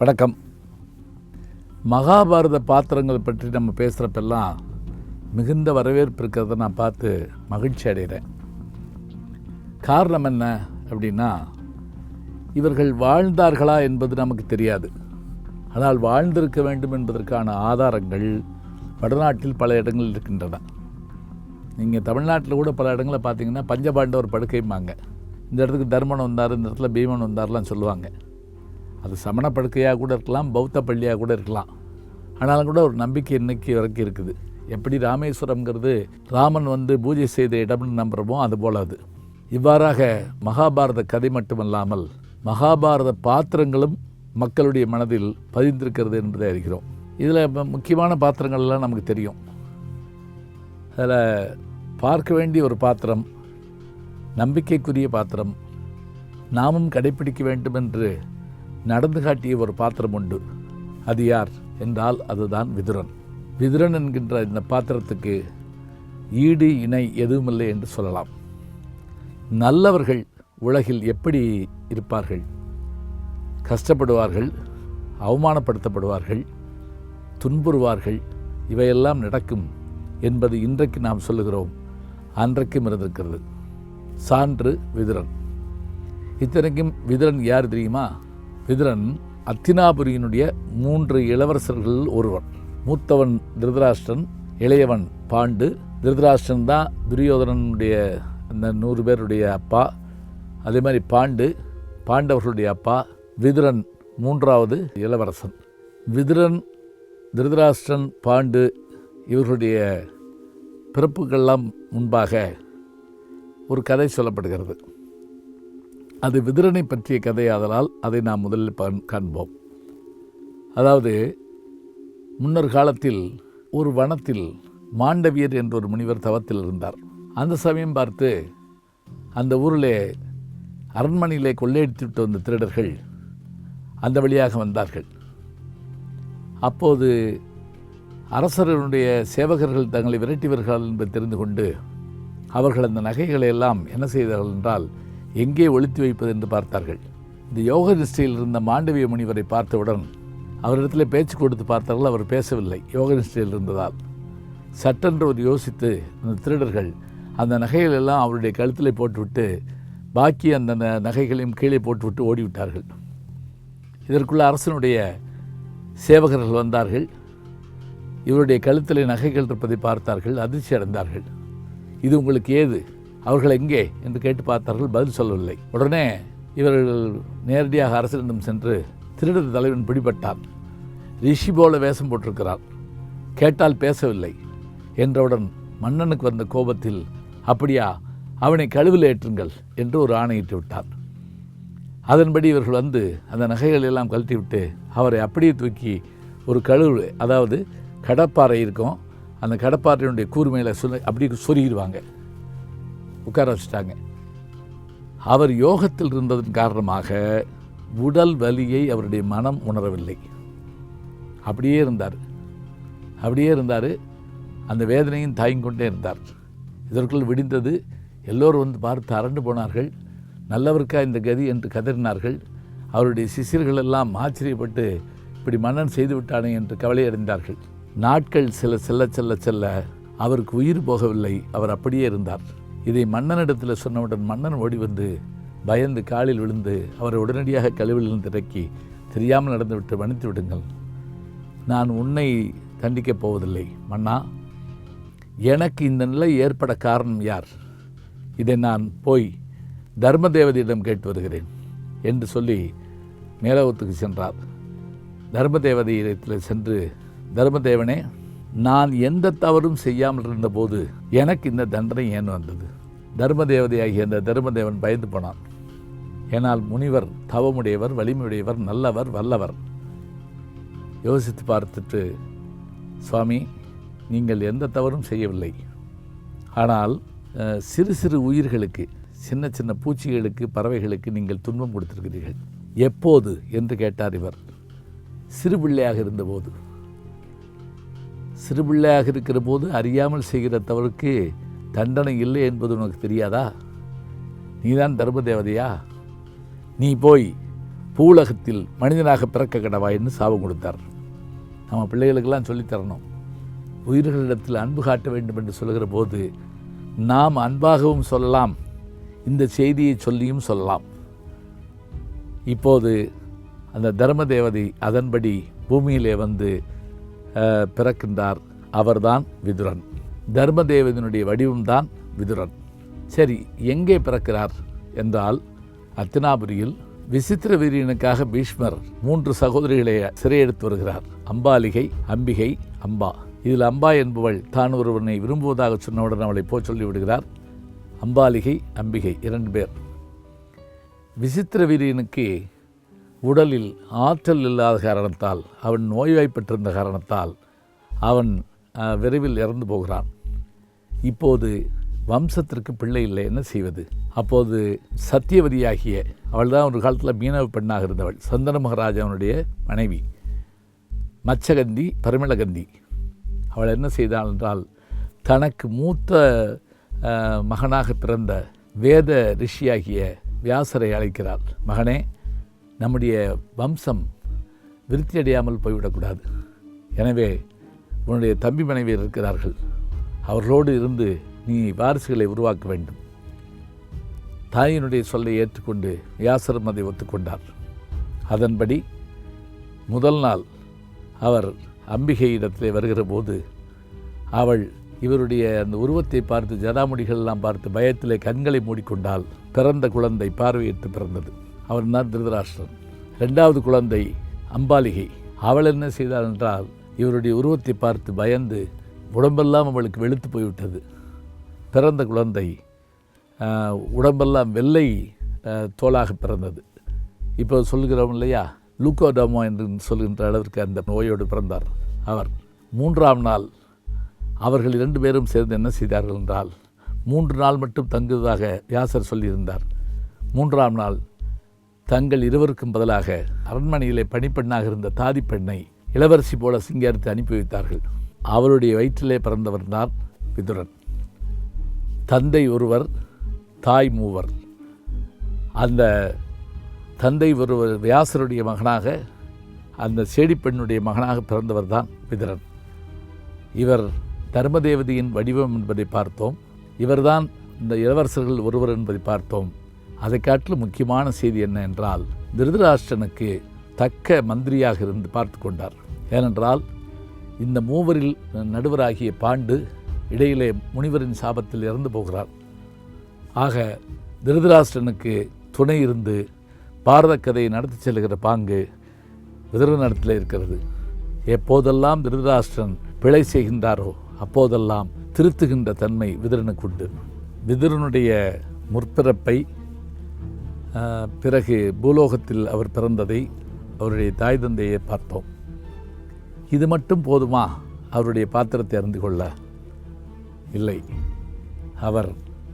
வணக்கம். மகாபாரத பாத்திரங்கள் பற்றி நம்ம பேசுகிறப்பெல்லாம் மிகுந்த வரவேற்பு இருக்கிறத நான் பார்த்து மகிழ்ச்சி அடைகிறேன். காரணம் என்ன அப்படின்னா இவர்கள் வாழ்ந்தார்களா என்பது நமக்கு தெரியாது. ஆனால் வாழ்ந்திருக்க வேண்டும் என்பதற்கான ஆதாரங்கள் வடநாட்டில் பல இடங்களில் இருக்கின்றன. நீங்கள் தமிழ்நாட்டில் கூட பல இடங்களில் பார்த்தீங்கன்னா பஞ்சபாண்டவர் படுக்கைம்பாங்க. இந்த இடத்துக்கு தர்மன் வந்தார் இந்த இடத்துல பீமன் வந்தார்லாம் சொல்லுவாங்க. அது சமண படுக்கையாக கூட இருக்கலாம் பௌத்த பள்ளியாக கூட இருக்கலாம். ஆனாலும் கூட ஒரு நம்பிக்கை இன்னைக்கு வரைக்கும் இருக்குது. எப்படி ராமேஸ்வரம்ங்கிறது ராமன் வந்து பூஜை செய்த இடம்னு நம்புகிறோமோ அது போல அது. இவ்வாறாக மகாபாரத கதை மட்டுமல்லாமல் மகாபாரத பாத்திரங்களும் மக்களுடைய மனதில் பதிந்திருக்கிறது என்பதை அறிகிறோம். இதில் முக்கியமான பாத்திரங்கள் எல்லாம் நமக்கு தெரியும். அதில் பார்க்க வேண்டிய ஒரு பாத்திரம் நம்பிக்கைக்குரிய பாத்திரம் நாமும் கடைப்பிடிக்க வேண்டும் என்று நடந்து காட்டிய ஒரு பாத்திரம் உண்டு. அது யார்? என்றால் அதுதான் விதுரன். விதுரன் என்கின்ற இந்த பாத்திரத்துக்கு ஈடு இணை எதுவுமில்லை என்று சொல்லலாம். நல்லவர்கள் உலகில் எப்படி இருப்பார்கள்? கஷ்டப்படுவார்கள் அவமானப்படுத்தப்படுவார்கள் துன்புறுவார்கள் இவையெல்லாம் நடக்கும் என்பது இன்றைக்கு நாம் சொல்லுகிறோம். அன்றைக்கும் இருந்திருக்கிறது. சான்று விதுரன். இத்தனைக்கும் விதுரன் யார் தெரியுமா? விதுரன் அத்தினாபுரியினுடைய மூன்று இளவரசர்களில் ஒருவன். மூத்தவன் திருதராஷ்டிரன் இளையவன் பாண்டு. திருதராஷ்டிரன் தான் துரியோதனனுடைய அந்த நூறு பேருடைய அப்பா. அதே மாதிரி பாண்டு பாண்டவர்களுடைய அப்பா. விதுரன் மூன்றாவது இளவரசன். விதுரன் திருதராஷ்டிரன் பாண்டு இவர்களுடைய பிறப்புக்கெல்லாம் முன்பாக ஒரு கதை சொல்லப்படுகிறது. அது விதிரனை பற்றிய கதையாதலால் அதை நாம் முதலில் காண்போம். அதாவது முன்னர் காலத்தில் ஒரு வனத்தில் மாண்டவியர் என்ற ஒரு முனிவர் தவத்தில் இருந்தார். அந்த சமயம் பார்த்து அந்த ஊரிலே அரண்மனையிலே கொள்ளையடித்துவிட்டு வந்த திருடர்கள் அந்த வழியாக வந்தார்கள். அப்போது அரசர்களுடைய சேவகர்கள் தங்களை விரட்டிவர்கள் என்பதை தெரிந்து கொண்டு அவர்கள் அந்த நகைகளை எல்லாம் என்ன செய்தார்கள் என்றால் எங்கே ஒழித்து வைப்பது என்று பார்த்தார்கள். இந்த யோக நிஷ்டையில் இருந்த மாண்டவிய முனிவரை பார்த்தவுடன் அவரிடத்தில் பேச்சு கொடுத்து பார்த்தார்கள் அவர் பேசவில்லை. யோக நிஷ்டையில் இருந்ததால். சட்டென்று ஒரு யோசித்து அந்த திருடர்கள் அந்த நகைகள் எல்லாம் அவருடைய கழுத்தில் போட்டுவிட்டு பாக்கி அந்த ந- நகைகளையும் கீழே போட்டுவிட்டு ஓடிவிட்டார்கள். இதற்குள்ள அரசனுடைய சேவகர்கள் வந்தார்கள். இவருடைய கழுத்தில் நகைகள் இருப்பதை பார்த்தார்கள் அதிர்ச்சி அடைந்தார்கள் இது உங்களுக்கு ஏது? அவர்கள் எங்கே என்று கேட்டு பார்த்தார்கள் பதில் சொல்லவில்லை. உடனே இவர்கள் நேரடியாக அரசனிடம் சென்று திருடர் தலைவன் பிடிபட்டான். ரிஷி போல வேஷம் போட்டிருக்கிறார் கேட்டால் பேசவில்லை என்றவுடன் மன்னனுக்கு வந்த கோபத்தில் அப்படியா அவனை கழுவில் ஏற்றுங்கள் என்று ஒரு ஆணையிட்டு விட்டார் அதன்படி இவர்கள் வந்து அந்த நகைகள் எல்லாம் கழட்டிவிட்டு அவரை அப்படியே தூக்கி ஒரு கழுவு அதாவது கடப்பாறை இருக்கும் அந்த கடப்பாறையினுடைய கூர்மையில் சொல்ல அப்படி சொருகிடுவாங்க. உட்கார வச்சுட்டாங்க. அவர் யோகத்தில் இருந்ததன் காரணமாக உடல் வலியை அவருடைய மனம் உணரவில்லை. அப்படியே இருந்தார். அப்படியே இருந்தார். அந்த வேதனையும் தாய்கொண்டே இருந்தார். இதற்குள் விடிந்தது. எல்லோரும் வந்து பார்த்து அரண்டு போனார்கள். நல்லவருக்கா இந்த கதி என்று கதறினார்கள். அவருடைய சிசியர்கள் எல்லாம் ஆச்சரியப்பட்டு இப்படி மன்னன் செய்து விட்டானே என்று கவலையடைந்தார்கள் நாட்கள் சில செல்ல செல்ல செல்ல அவருக்கு உயிர் போகவில்லை. அவர் அப்படியே இருந்தார். இதை மன்னனிடத்தில் சொன்னவுடன் மன்னன் ஓடி வந்து பயந்து காலில் விழுந்து அவரை உடனடியாக கழுவிலிருந்து இறக்கி தெரியாமல் நடந்துவிட்டு மன்னித்து விடுங்கள். நான் உன்னை தண்டிக்கப் போவதில்லை மன்னா. எனக்கு இந்த நிலை ஏற்பட காரணம் யார்? இதை நான் போய் தர்ம தேவதையிடம் கேட்டு வருகிறேன் என்று சொல்லி மேலோகத்துக்கு சென்றார். தர்ம தேவதையிடத்தில் சென்று தர்மதேவனே நான் எந்த தவறும் செய்யாமல் இருந்தபோது எனக்கு இந்த தண்டனை ஏன் வந்தது? தர்மதேவதையாகிய அந்த தர்மதேவன் பயந்து போனான். ஏனால் முனிவர் தவமுடையவர் வலிமையுடையவர் நல்லவர் வல்லவர். யோசித்து பார்த்துட்டு சுவாமி நீங்கள் எந்த தவறும் செய்யவில்லை. ஆனால் சிறு சிறு உயிர்களுக்கு சின்ன சின்ன பூச்சிகளுக்கு பறவைகளுக்கு நீங்கள் துன்பம் கொடுத்திருக்கிறீர்கள். எப்போது? என்று கேட்டார் இவர். சிறு பிள்ளையாக இருந்தபோது. சிறுபிள்ளையாக இருக்கிற போது அறியாமல் செய்கிற தவறுக்கு தண்டனை இல்லை என்பது உனக்கு தெரியாதா? நீதான் தர்ம தேவதையா நீ போய் பூலகத்தில் மனிதனாக பிறக்க கடவாயின்னு சாபம் கொடுத்தார். நம்ம பிள்ளைகளுக்கெல்லாம் சொல்லித் தரணும் உயிர்களிடத்தில் அன்பு காட்ட வேண்டும் என்று சொல்கிற போது நாம் அன்பாகவும் சொல்லலாம். இந்த செய்தியை சொல்லியும் சொல்லலாம். இப்போது அந்த தர்ம தேவதை அதன்படி பூமியிலே வந்து பிறக்கின்றார். அவர்தான் விதுரன். தர்மதேவதனுடைய வடிவம்தான் விதுரன். சரி எங்கே பிறக்கிறார் என்றால் அத்தினாபுரியில் விசித்திர வீரியனுக்காக பீஷ்மர் மூன்று சகோதரிகளை சிறையெடுத்து வருகிறார். அம்பாலிகை அம்பிகை அம்பா. இதில் அம்பா என்பவள் தான் ஒருவனை விரும்புவதாக சொன்னவுடன் அவளை போ சொல்லி விடுகிறார். அம்பாலிகை அம்பிகை இரண்டு பேர். விசித்திர வீரியனுக்கு உடலில் ஆற்றல் இல்லாத காரணத்தால் அவன் நோய்வாய்ப்பட்டிருந்த காரணத்தால் அவன் விரைவில் இறந்து போகிறான். இப்போது வம்சத்திற்கு பிள்ளை இல்லை என்ன செய்வது? அப்போது சத்தியவதியாகிய அவள் தான் ஒரு காலத்தில் மீனவ பெண்ணாக இருந்தவள் சந்தன மகாராஜாவினுடைய மனைவி மச்சகந்தி பரிமளகந்தி. அவள் என்ன செய்தாள் என்றால் தனக்கு மூத்த மகனாக பிறந்த வேத ரிஷியாகிய வியாசரை அழைக்கிறாள். மகனே நம்முடைய வம்சம் விருத்தி அடையாமல் போய்விடக்கூடாது. எனவே உன்னுடைய தம்பி மனைவியர் இருக்கிறார்கள். அவர்களோடு இருந்து நீ வாரிசுகளை உருவாக்க வேண்டும். தாயினுடைய சொல்லை ஏற்றுக்கொண்டு வியாசரும் அதை ஒத்துக்கொண்டார். அதன்படி முதல் நாள் அவர் அம்பிகை இடத்திலே வருகிற போது அவள் இவருடைய அந்த உருவத்தை பார்த்து ஜடாமுடிகளெல்லாம் பார்த்து பயத்திலே கண்களை மூடிக்கொண்டால் பிறந்த குழந்தை பார்வையிட்டு பிறந்தது. அவன் தான் திருதராஷ்டிரன். ரெண்டாவது குழந்தை அம்பாலிகை. அவள் என்ன செய்தாள் என்றால் இவருடைய உருவத்தை பார்த்து பயந்து உடம்பெல்லாம் அவளுக்கு வெளுத்து போய்விட்டது. பிறந்த குழந்தை உடம்பெல்லாம் வெள்ளை தோலாக பிறந்தது. இப்போ சொல்கிறோம் இல்லையா? லூக்கோடமோ என்று சொல்கின்ற அளவிற்கு அந்த நோயோடு பிறந்தார் அவர். மூன்றாம் நாள் அவர்கள் இரண்டு பேரும் சேர்ந்து என்ன செய்தார்கள் என்றால் மூன்று நாள் மட்டும் தங்குவதாக வியாசர் சொல்லியிருந்தார். மூன்றாம் நாள் தங்கள் இருவருக்கும் பதிலாக அரண்மனையிலே பணிப்பெண்ணாக இருந்த தாதி பெண்ணை இளவரசி போல சிங்காரித்து அனுப்பி வைத்தார்கள். அவருடைய வயிற்றிலே பிறந்தவர் தான் விதுரன். தந்தை ஒருவர் தாய் மூவர். அந்த தந்தை ஒருவர் வியாசருடைய மகனாக அந்த செடி பெண்ணுடைய மகனாக பிறந்தவர் தான் விதுரன். இவர் தர்மதேவதையின் வடிவம் என்பதை பார்த்தோம். இவர்தான் இந்த இளவரசர்கள் ஒருவர் என்பதை பார்த்தோம். அதை காட்டிலும் முக்கியமான செய்தி என்ன என்றால் திருதராஷ்டனுக்கு தக்க மந்திரியாக இருந்து பார்த்து கொண்டார். ஏனென்றால் இந்த மூவரில் நடுவராகிய பாண்டு இடையிலே முனிவரின் சாபத்தில் இறந்து போகிறார். ஆக திருதராஷ்டிரனுக்கு துணை இருந்து பாரத கதையை நடத்தி செல்கிற பாங்கு விதுரனிடத்தில் இருக்கிறது. எப்போதெல்லாம் திருதராஷ்டிரன் பிழை செய்கின்றாரோ அப்போதெல்லாம் திருத்துகின்ற தன்மை விதுரனுக்கு உண்டு. விதுரனுடைய முற்பிறப்பை பிறகு பூலோகத்தில் அவர் பிறந்ததை அவருடைய தாய் தந்தையை பார்த்தோம். இது மட்டும் போதுமா? அவருடைய பாத்திரத்தை அறிந்து கொள்ள. இல்லை. அவர்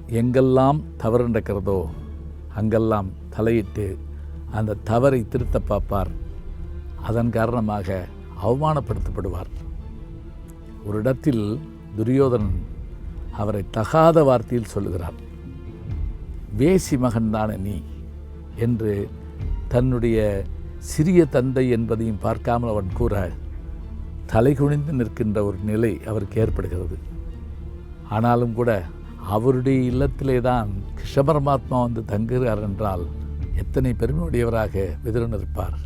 எங்கெல்லாம் தவறு நடக்கிறதோ அங்கெல்லாம் தலையிட்டு அந்த தவறை திருத்த பார்ப்பார். அதன் காரணமாக அவமானப்படுத்தப்படுவார். ஒரு இடத்தில் துரியோதனன் அவரை தகாத வார்த்தையில் சொல்லுகிறார் வேசி மகன்தானே நீ? என்று தன்னுடைய சிறிய தந்தை என்பதையும் பார்க்காமல் அவன் கூற தலைகுனிந்து நிற்கின்ற ஒரு நிலை அவருக்கு ஏற்படுகிறது. ஆனாலும் கூட அவருடைய இல்லத்திலே தான் கிருஷ்ணபரமாத்மா வந்து தங்குகிறார் என்றால் எத்தனை பெருமையுடையவராக விதிரன் இருப்பார்.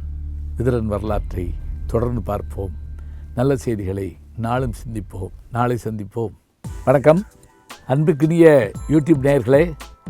விதிரன் வரலாற்றை தொடர்ந்து பார்ப்போம். நல்ல செய்திகளை நாளும் சிந்திப்போம். நாளை சந்திப்போம். வணக்கம். அன்புக்குரிய யூடியூப் நேயர்களே